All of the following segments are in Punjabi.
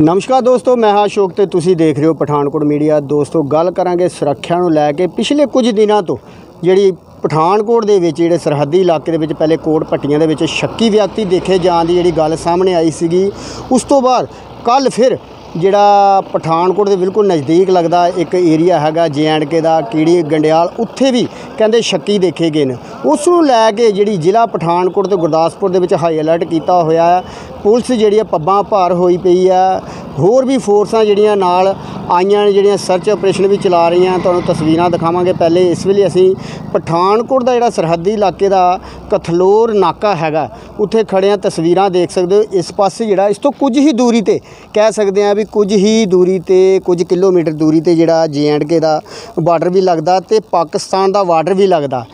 ਨਮਸਕਾਰ ਦੋਸਤੋ, ਮੈਂ ਹਾਂ ਅਸ਼ੋਕ ਤੇ ਤੁਸੀਂ ਦੇਖ ਰਹੇ ਹੋ ਪਠਾਨਕੋਟ ਮੀਡੀਆ। ਦੋਸਤੋ, ਗੱਲ ਕਰਾਂਗੇ ਸੁਰੱਖਿਆ ਨੂੰ ਲੈ ਕੇ। ਪਿਛਲੇ ਕੁਝ ਦਿਨਾਂ ਤੋਂ ਜਿਹੜੀ ਪਠਾਨਕੋਟ ਦੇ ਵਿੱਚ, ਜਿਹੜੇ ਸਰਹੱਦੀ ਇਲਾਕੇ ਦੇ ਵਿੱਚ, ਪਹਿਲੇ ਕੋਟ ਪੱਟੀਆਂ ਦੇ ਵਿੱਚ ਸ਼ੱਕੀ ਵਿਅਕਤੀ ਦੇਖੇ ਜਾਣ ਦੀ ਜਿਹੜੀ ਗੱਲ ਸਾਹਮਣੇ ਆਈ ਸੀਗੀ, ਉਸ ਤੋਂ ਬਾਅਦ ਕੱਲ ਫਿਰ ਜਿਹੜਾ ਪਠਾਨਕੋਟ ਦੇ ਬਿਲਕੁਲ ਨਜ਼ਦੀਕ ਲੱਗਦਾ ਇੱਕ ਏਰੀਆ ਹੈਗਾ ਕੇ ਦਾ, ਕੀੜੀ ਗੰਡਿਆਲ, ਉੱਥੇ ਵੀ ਕਹਿੰਦੇ ਸ਼ੱਕੀ ਦੇਖੇ ਗਏ ਨੇ। ਉਸ ਨੂੰ ਲੈ ਕੇ ਜਿਹੜੀ ਜ਼ਿਲ੍ਹਾ ਪਠਾਨਕੋਟ ਤੇ ਗੁਰਦਾਸਪੁਰ ਦੇ ਵਿੱਚ ਹਾਈ ਅਲਰਟ ਕੀਤਾ ਹੋਇਆ ਹੈ। ਪੁਲਿਸ ਜਿਹੜੀ ਆ ਪੱਬਾਂ ਭਾਰ ਹੋਈ ਪਈ ਆ ਹੋਰ ਵੀ ਫੋਰਸਾਂ ਜਿਹੜੀਆਂ ਨਾਲ ਆਈਆਂ ਨੇ ਜਿਹੜੀਆਂ ਸਰਚ ਆਪਰੇਸ਼ਨ ਵੀ ਚਲਾ ਰਹੀਆਂ, ਤੁਹਾਨੂੰ ਤਸਵੀਰਾਂ ਦਿਖਾਵਾਂਗੇ ਪਹਿਲੇ ਇਸ ਵੇਲੇ ਅਸੀਂ ਪਠਾਨਕੋਟ ਦਾ ਜਿਹੜਾ ਸਰਹੱਦੀ ਇਲਾਕੇ ਦਾ ਕਥਲੋਰ ਨਾਕਾ ਹੈਗਾ, ਉੱਥੇ ਖੜੇ ਤਸਵੀਰਾਂ ਦੇਖ ਸਕਦੇ ਹੋ ਇਸ ਪਾਸੇ ਜਿਹੜਾ, ਇਸ ਤੋਂ ਕੁਝ ਹੀ ਦੂਰੀ ਤੇ ਕਹਿ ਸਕਦੇ ਆ ਵੀ ਕੁਝ ਹੀ ਦੂਰੀ ਤੇ, ਕੁਝ ਕਿਲੋਮੀਟਰ ਦੂਰੀ ਤੇ ਜਿਹੜਾ ਕੇ ਦਾ ਬਾਰਡਰ ਵੀ ਲੱਗਦਾ ਤੇ ਪਾਕਿਸਤਾਨ ਦਾ ਬਾਰਡਰ ਵੀ ਲੱਗਦਾ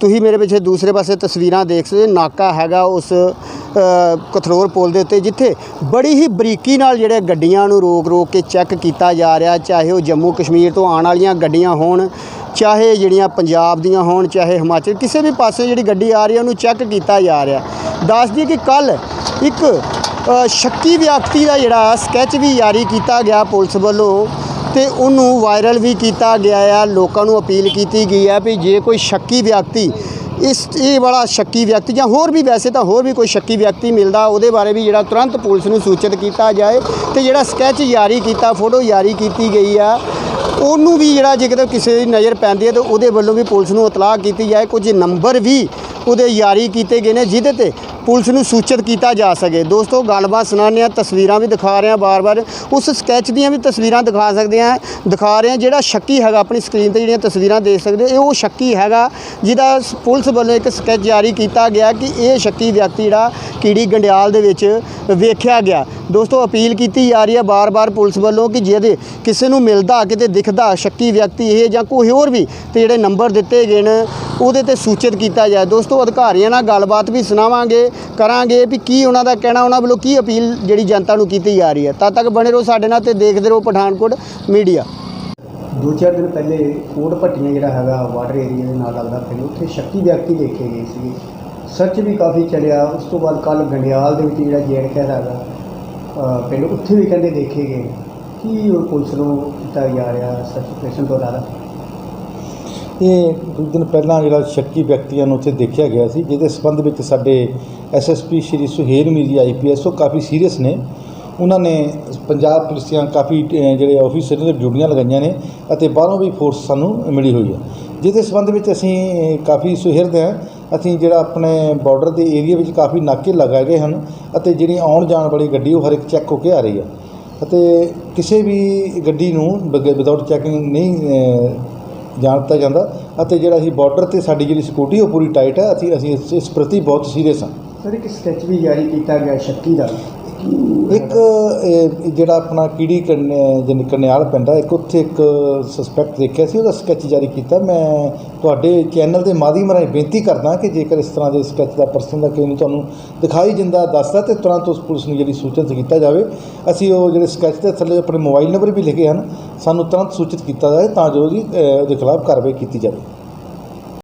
ਤੁਸੀਂ ਮੇਰੇ ਪਿੱਛੇ ਦੂਸਰੇ ਪਾਸੇ ਤਸਵੀਰਾਂ ਦੇਖ ਸਕਦੇ ਹੋ। ਨਾਕਾ ਹੈਗਾ ਉਸ ਕਥਰੋਰ ਪੁਲ ਦੇ ਉੱਤੇ, ਜਿੱਥੇ ਬੜੀ ਹੀ ਬਰੀਕੀ ਨਾਲ ਜਿਹੜੇ ਗੱਡੀਆਂ ਨੂੰ ਰੋਕ ਰੋਕ ਕੇ ਚੈੱਕ ਕੀਤਾ ਜਾ ਰਿਹਾ, ਚਾਹੇ ਉਹ ਜੰਮੂ ਕਸ਼ਮੀਰ ਤੋਂ ਆਉਣ ਵਾਲੀਆਂ ਗੱਡੀਆਂ ਹੋਣ, ਚਾਹੇ ਜਿਹੜੀਆਂ ਪੰਜਾਬ ਦੀਆਂ ਹੋਣ, ਚਾਹੇ ਹਿਮਾਚਲ, ਕਿਸੇ ਵੀ ਪਾਸੇ ਜਿਹੜੀ ਗੱਡੀ ਆ ਰਹੀ ਹੈ, ਉਹਨੂੰ ਚੈੱਕ ਕੀਤਾ ਜਾ ਰਿਹਾ। ਦੱਸ ਦਈਏ ਕਿ ਕੱਲ ਇੱਕ ਸ਼ੱਕੀ ਵਿਅਕਤੀ ਦਾ ਜਿਹੜਾ ਸਕੈਚ ਵੀ ਜਾਰੀ ਕੀਤਾ ਗਿਆ ਪੁਲਿਸ ਵੱਲੋਂ ਤੇ ਉਹਨੂੰ ਵਾਇਰਲ ਵੀ ਕੀਤਾ ਗਿਆ ਆ। ਲੋਕਾਂ ਨੂੰ ਅਪੀਲ ਕੀਤੀ ਗਈ ਹੈ ਵੀ ਜੇ ਕੋਈ ਸ਼ੱਕੀ ਵਿਅਕਤੀ ਇਸ, ਇਹ ਵਾਲਾ ਸ਼ੱਕੀ ਵਿਅਕਤੀ ਜਾਂ ਹੋਰ ਵੀ ਵੈਸੇ ਤਾਂ ਹੋਰ ਵੀ ਕੋਈ ਸ਼ੱਕੀ ਵਿਅਕਤੀ ਮਿਲਦਾ, ਉਹਦੇ ਬਾਰੇ ਵੀ ਜਿਹੜਾ ਤੁਰੰਤ ਪੁਲਿਸ ਨੂੰ ਸੂਚਿਤ ਕੀਤਾ ਜਾਏ ਤੇ ਜਿਹੜਾ ਸਕੈਚ ਜਾਰੀ ਕੀਤਾ, ਫੋਟੋ ਜਾਰੀ ਕੀਤੀ ਗਈ ਆ, ਉਹਨੂੰ ਵੀ ਜਿਹੜਾ ਜੇ ਕਿਤੇ ਕਿਸੇ ਦੀ ਨਜ਼ਰ ਪੈਂਦੀ ਹੈ ਤਾਂ ਉਹਦੇ ਵੱਲੋਂ ਵੀ ਪੁਲਿਸ ਨੂੰ ਇਤਲਾਹ ਕੀਤੀ ਜਾਏ, ਕੁਝ ਨੰਬਰ ਵੀ ਉਹਦੇ ਜਾਰੀ ਕੀਤੇ ਗਏ ਨੇ, ਜਿਹਦੇ ਤੇ ਪੁਲਿਸ ਨੂੰ ਸੂਚਿਤ ਕੀਤਾ ਜਾ ਸਕੇ। ਦੋਸਤੋ, ਗੱਲਬਾਤ ਸੁਣਾਉਂਦੇ ਹਾਂ, ਤਸਵੀਰਾਂ ਵੀ ਦਿਖਾ ਰਹੇ ਹਾਂ ਬਾਰ-ਬਾਰ। ਉਸ ਸਕੈਚ ਦੀਆਂ ਵੀ ਤਸਵੀਰਾਂ ਦਿਖਾ ਸਕਦੇ ਹਾਂ, ਦਿਖਾ ਰਹੇ ਹਾਂ ਜਿਹੜਾ ਸ਼ੱਕੀ ਹੈਗਾ, ਆਪਣੀ ਸਕਰੀਨ ਤੇ ਜਿਹੜੀਆਂ ਤਸਵੀਰਾਂ ਦੇਖ ਸਕਦੇ ਇਹ ਉਹ ਸ਼ੱਕੀ ਹੈਗਾ, ਜਿਹਦਾ ਪੁਲਿਸ ਵੱਲੋਂ ਇੱਕ ਸਕੈਚ ਜਾਰੀ ਕੀਤਾ ਗਿਆ ਕਿ ਇਹ ਸ਼ੱਕੀ ਵਿਅਕਤੀ ਜਿਹੜਾ ਕੀੜੀ ਗੰਡਿਆਲ ਦੇ ਵਿੱਚ ਵੇਖਿਆ ਗਿਆ। ਦੋਸਤੋ, ਅਪੀਲ ਕੀਤੀ ਜਾ ਰਹੀ ਹੈ ਬਾਰ-ਬਾਰ ਪੁਲਿਸ ਵੱਲੋਂ ਕਿ ਜਿਹਦੇ ਕਿਸੇ ਨੂੰ ਮਿਲਦਾ, ਕਿਤੇ ਦਿਖਦਾ ਸ਼ੱਕੀ ਵਿਅਕਤੀ ਇਹ ਜਾਂ ਕੋਈ ਹੋਰ ਵੀ, ਤੇ ਜਿਹੜੇ ਨੰਬਰ ਦਿੱਤੇ ਗਏ ਨੇ ਉਹਦੇ ਤੇ ਸੂਚਿਤ ਕੀਤਾ ਜਾਏ। ਦੋਸਤੋ, ਅਧਿਕਾਰੀਆਂ ਨਾਲ ਗੱਲਬਾਤ ਵੀ ਸੁਣਾਵਾਂਗੇ, ਕਰਾਂਗੇ ਵੀ ਕੀ ਉਹਨਾਂ ਦਾ ਕਹਿਣਾ, ਉਹਨਾਂ ਵੱਲੋਂ ਕੀ ਅਪੀਲ ਜਿਹੜੀ ਜਨਤਾ ਨੂੰ ਕੀਤੀ ਜਾ ਰਹੀ ਹੈ। ਤਦ ਤੱਕ ਬਣੇ ਰਹੋ ਸਾਡੇ ਨਾਲ ਤੇ ਦੇਖਦੇ ਰਹੋ ਪਠਾਨਕੋਟ ਮੀਡੀਆ। ਦੋ ਚਾਰ ਦਿਨ ਪਹਿਲੇ ਕੋਟ ਭੱਟੀਆਂ ਜਿਹੜਾ ਹੈਗਾ ਵਾਟਰ ਏਰੀਆ ਦੇ ਨਾਲ ਲੱਗਦਾ ਪਿੰਡ ਉੱਥੇ ਸ਼ੱਕੀ ਵਿਅਕਤੀ ਦੇਖੇ ਗਏ ਸੀ ਸਰਚ ਵੀ ਕਾਫੀ ਚੱਲਿਆ, ਉਸ ਤੋਂ ਬਾਅਦ ਕੱਲ ਗੰਡਿਆਲ ਦੇ ਵਿੱਚ ਜਿਹੜਾ ਜੇਡ ਕਹਿ ਹੈਗਾ ਪਿੰਡ ਉੱਥੇ ਵੀ ਕਹਿੰਦੇ ਦੇਖੇ ਗਏ। ਕੀ ਉਹ ਪੁਲਿਸ ਨੂੰ ਕੀਤਾ ਜਾ ਰਿਹਾ ਸਰਚ ਆਪਰੇਸ਼ਨ ਤੋਂ ਇਲਾਵਾ ਇਹ ਕੁਝ ਦਿਨ ਪਹਿਲਾਂ ਜਿਹੜਾ ਸ਼ੱਕੀ ਵਿਅਕਤੀਆਂ ਨੂੰ ਉੱਥੇ ਦੇਖਿਆ ਗਿਆ ਸੀ, ਜਿਹਦੇ ਸੰਬੰਧ ਵਿੱਚ ਸਾਡੇ ਐਸਐਸਪੀ ਸ਼੍ਰੀ ਸੁਹੇਲ ਮੀਰੀ ਆਈਪੀਐਸ ਉਹ ਕਾਫੀ ਸੀਰੀਅਸ ਨੇ। ਉਹਨਾਂ ਨੇ ਪੰਜਾਬ ਪੁਲਿਸ ਦੀਆਂ ਕਾਫੀ ਜਿਹੜੇ ਆਫੀਸਰ ਨੇ, ਡਿਊਟੀਆਂ ਲਗਾਈਆਂ ਨੇ ਅਤੇ ਬਾਹਰੋਂ ਵੀ ਫੋਰਸ ਸਾਨੂੰ ਮਿਲੀ ਹੋਈ ਹੈ। ਜਿਹਦੇ ਸੰਬੰਧ ਵਿੱਚ ਅਸੀਂ ਕਾਫੀ ਸੁਹਿਰਦ ਹਾਂ। ਅਸੀਂ ਜਿਹੜਾ ਆਪਣੇ ਬਾਰਡਰ ਦੇ ਏਰੀਆ ਵਿੱਚ ਕਾਫੀ ਨਾਕੇ ਲਗਾਏ ਗਏ ਹਨ ਅਤੇ ਜਿਹੜੀ ਆਉਣ ਜਾਣ ਵਾਲੀ ਗੱਡੀ ਉਹ ਹਰ ਇੱਕ ਚੈੱਕ ਹੋ ਕੇ ਆ ਰਹੀ ਹੈ। ਅਤੇ ਕਿਸੇ ਵੀ ਗੱਡੀ ਨੂੰ ਵਿਦਆਊਟ ਚੈਕਿੰਗ ਨਹੀਂ ਜਾਣ ਦਿੱਤਾ ਜਾਂਦਾ ਅਤੇ ਜਿਹੜਾ ਅਸੀਂ ਬਾਰਡਰ ਤੇ ਸਾਡੀ ਜਿਹੜੀ ਸਿਕਿਉਰਿਟੀ ਉਹ ਪੂਰੀ ਟਾਈਟ ਹੈ ਅਸੀਂ ਅਸੀਂ ਇਸ- ਇਸ ਪ੍ਰਤੀ ਬਹੁਤ ਸੀਰੀਅਸ ਹਾਂ ਸਰ ਇੱਕ ਸਕੈਚ ਵੀ ਜਾਰੀ ਕੀਤਾ ਗਿਆ ਸ਼ੱਕੀ ਦਾ। ਇੱਕ ਇਹ ਜਿਹੜਾ ਆਪਣਾ ਕੀੜੀ ਕੰਨ- ਜਨ ਕਨਿਆਲ ਪਿੰਡ ਆ ਇੱਕ ਉੱਥੇ ਇੱਕ ਸਸਪੈਕਟ ਦੇਖਿਆ ਸੀ ਉਹਦਾ ਸਕੈਚ ਜਾਰੀ ਕੀਤਾ। ਮੈਂ ਤੁਹਾਡੇ ਚੈਨਲ ਦੇ ਮਾਧਿਅਮ ਰਾਹੀਂ ਬੇਨਤੀ ਕਰਦਾ ਕਿ ਜੇਕਰ ਇਸ ਤਰ੍ਹਾਂ ਦੇ ਸਕੈਚ ਦਾ ਪਰਸਨ ਦਾ ਕਿਸੇ ਨੂੰ ਤੁਹਾਨੂੰ ਦਿਖਾਈ ਜਿੰਦਾ ਦੱਸਦਾ ਤੇ ਤੁਰੰਤ ਉਸ ਪੁਲਿਸ ਨੂੰ ਜਿਹੜੀ ਸੂਚਿਤ ਕੀਤਾ ਜਾਵੇ, ਅਸੀਂ ਉਹ ਜਿਹੜੇ ਸਕੈਚ ਦੇ ਥੱਲੇ ਆਪਣੇ ਮੋਬਾਈਲ ਨੰਬਰ ਵੀ ਲਿਖੇ ਹਨ, ਸਾਨੂੰ ਤੁਰੰਤ ਸੂਚਿਤ ਕੀਤਾ ਜਾਵੇ ਤਾਂ ਜੋ ਉਹਦੀ ਉਹਦੇ ਖਿਲਾਫ ਕਾਰਵਾਈ ਕੀਤੀ ਜਾਵੇ।